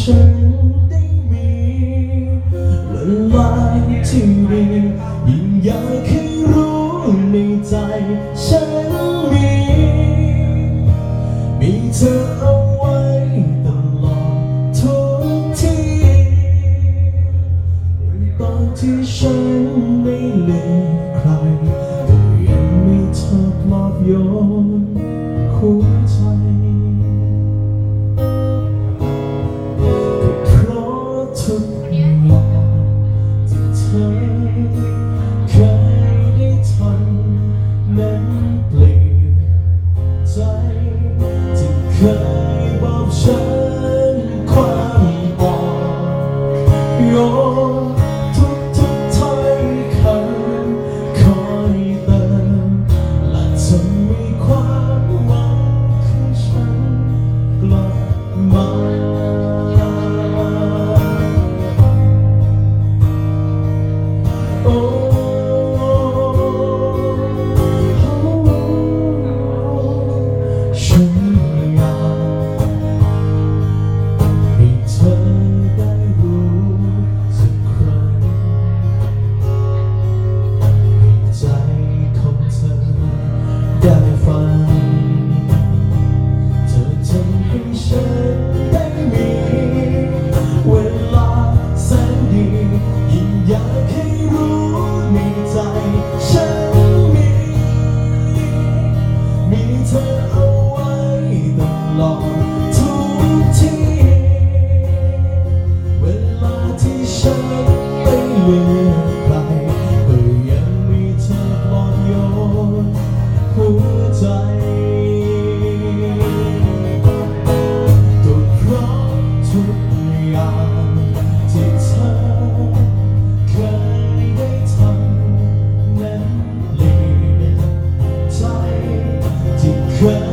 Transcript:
ฉันได้มีละลายที่มียิ่งอยากให้รู้ในใจฉันมี มีเธอเอาไว้ตลอดทุกทีในตอนที่ฉันไม่เหลือใครก็ยังไม่ทอดลอบโยนคุ้ 言也轻 dwell.